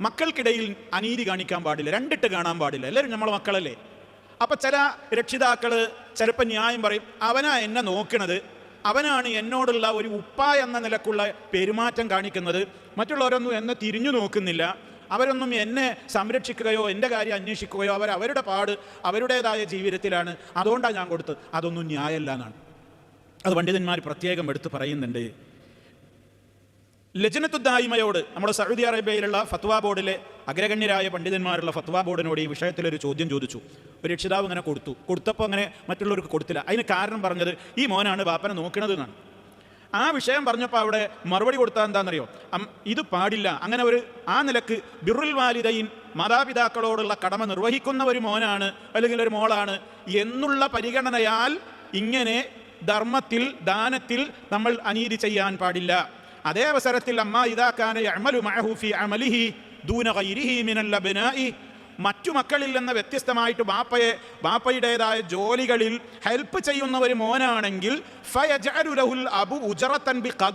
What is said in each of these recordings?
മക്കൾക്കിടയിൽ അനീതി കാണിക്കാൻ പാടില്ല. രണ്ടിട്ട് കാണാൻ പാടില്ല. എല്ലാവരും നമ്മളെ മക്കളല്ലേ? അപ്പൊ ചില രക്ഷിതാക്കൾ ചിലപ്പോൾ ന്യായം പറയും അവനാ എന്നെ നോക്കുന്നത് അവനാണ് എന്നോടുള്ള ഒരു ഉപ്പ എന്ന നിലക്കുള്ള പെരുമാറ്റം കാണിക്കുന്നത്. മറ്റുള്ളവരൊന്നും എന്നെ തിരിഞ്ഞു നോക്കുന്നില്ല. അവരൊന്നും എന്നെ സംരക്ഷിക്കുകയോ എന്റെ കാര്യം അന്വേഷിക്കുകയോ അവർ അവരുടെ പാട് അവരുടേതായ ജീവിതത്തിലാണ്. അതുകൊണ്ടാണ് ഞാൻ കൊടുത്തത്. അതൊന്നും ന്യായമല്ല എന്നാണ്. അത് പണ്ഡിതന്മാർ പ്രത്യേകം എടുത്ത് പറയുന്നുണ്ട്. ലജനത്തുദ്ദായിമയോട് നമ്മുടെ സൗദി അറേബ്യയിലുള്ള ഫത്വ ബോർഡിലെ അഗ്രഗണ്യരായ പണ്ഡിതന്മാരുള്ള ഫത്വ ബോർഡിനോട് ഈ വിഷയത്തിൽ ഒരു ചോദ്യം ചോദിച്ചു. ഒരു രക്ഷിതാവ് അങ്ങനെ കൊടുത്തു. കൊടുത്തപ്പോൾ അങ്ങനെ മറ്റുള്ളവർക്ക് കൊടുത്തില്ല. അതിന് കാരണം പറഞ്ഞത് ഈ മോനാണ് ബാപ്പനെ നോക്കണത് എന്നാണ്. ആ വിഷയം പറഞ്ഞപ്പോൾ അവിടെ മറുപടി കൊടുത്താൽ എന്താണെന്നറിയോ ഇത് പാടില്ല. അങ്ങനെ ഒരു ആ നിലയ്ക്ക് ബിറുൽ വാലിദൈൻ മാതാപിതാക്കളോടുള്ള കടമ നിർവഹിക്കുന്ന ഒരു മോനാണ് അല്ലെങ്കിൽ ഒരു മോളാണ് എന്നുള്ള പരിഗണനയാൽ ഇങ്ങനെ ധർമ്മത്തിൽ ദാനത്തിൽ നമ്മൾ അനീതി ചെയ്യാൻ പാടില്ല. അതേ അവസരത്തിൽ അമ്മ ഇതാക്കാനെ അമലു മഹൂഫി അമലിഹി ദൂന ഗൈരിഹി മിനൽ മറ്റു മക്കളിൽ നിന്ന് വ്യത്യസ്തമായിട്ട് ബാപ്പയെ ബാപ്പയുടേതായ ജോലികളിൽ ഹെൽപ്പ് ചെയ്യുന്ന ഒരു മോനാണെങ്കിൽ അബു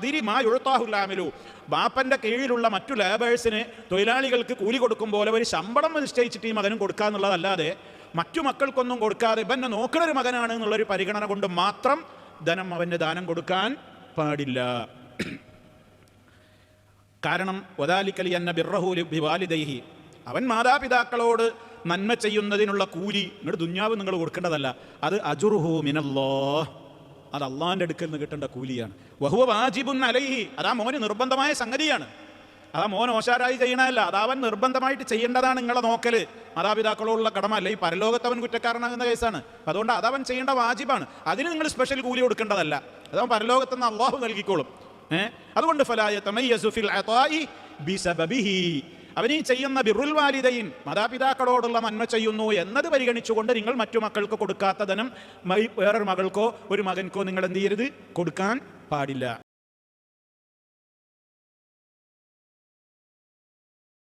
ബി മാ ബാപ്പന്റെ കീഴിലുള്ള മറ്റു ലേബേഴ്സിന് തൊഴിലാളികൾക്ക് കൂലി കൊടുക്കും പോലെ ഒരു ശമ്പളം നിശ്ചയിച്ചിട്ട് ഈ മകനും കൊടുക്കാന്നുള്ളതല്ലാതെ മറ്റു മക്കൾക്കൊന്നും കൊടുക്കാതെ ഇവന്നെ നോക്കുന്ന ഒരു മകനാണ് എന്നുള്ളൊരു പരിഗണന കൊണ്ട് മാത്രം ധനം അവന് ദാനം കൊടുക്കാൻ പാടില്ല. കാരണം ഒതാലിക്കലി എന്ന ബിറഹൂലി ബിവാലിദൈഹി. അവൻ മാതാപിതാക്കളോട് നന്മ ചെയ്യുന്നതിനുള്ള കൂലി നിങ്ങളുടെ ദുഞ്ഞാവ് നിങ്ങൾ കൊടുക്കേണ്ടതല്ല. അത് അജുർഹു മിനല്ലോ അത് അള്ളാഹിന്റെ അടുക്കൽ നിന്ന് കിട്ടേണ്ട കൂലിയാണ്. വഹുവ വാജിബുൻ അലൈഹി. അതാ മോന് നിർബന്ധമായ സംഗതിയാണ്. അതാ മോൻ ഓശാരായി ചെയ്യണമല്ല അത് അവൻ നിർബന്ധമായിട്ട് ചെയ്യേണ്ടതാണ് നിങ്ങളെ നോക്കൽ. മാതാപിതാക്കളോടുള്ള കടമ അല്ല ഈ പരലോകത്ത് അവൻ കുറ്റക്കാരനാകുന്ന കേസാണ്. അതുകൊണ്ട് അതവൻ ചെയ്യേണ്ട വാജിബാണ്. അതിന് നിങ്ങൾ സ്പെഷ്യൽ കൂലി കൊടുക്കേണ്ടതല്ല. അതവൻ പരലോകത്തുനിന്ന് അള്ളാഹു നൽകിക്കോളും? അതുകൊണ്ട് ഫലായ ഈ ചെയ്യുന്ന ബിറുൽ വാലിദൈൻ മാതാപിതാക്കളോടുള്ള നന്മ ചെയ്യുന്നു എന്നത് പരിഗണിച്ചുകൊണ്ട് നിങ്ങൾ മറ്റു മക്കൾക്ക് കൊടുക്കാത്ത ധനം വേറൊരു മകൾക്കോ ഒരു മകൻക്കോ നിങ്ങൾ എന്ത് ചെയ്യരുത്? കൊടുക്കാൻ പാടില്ല.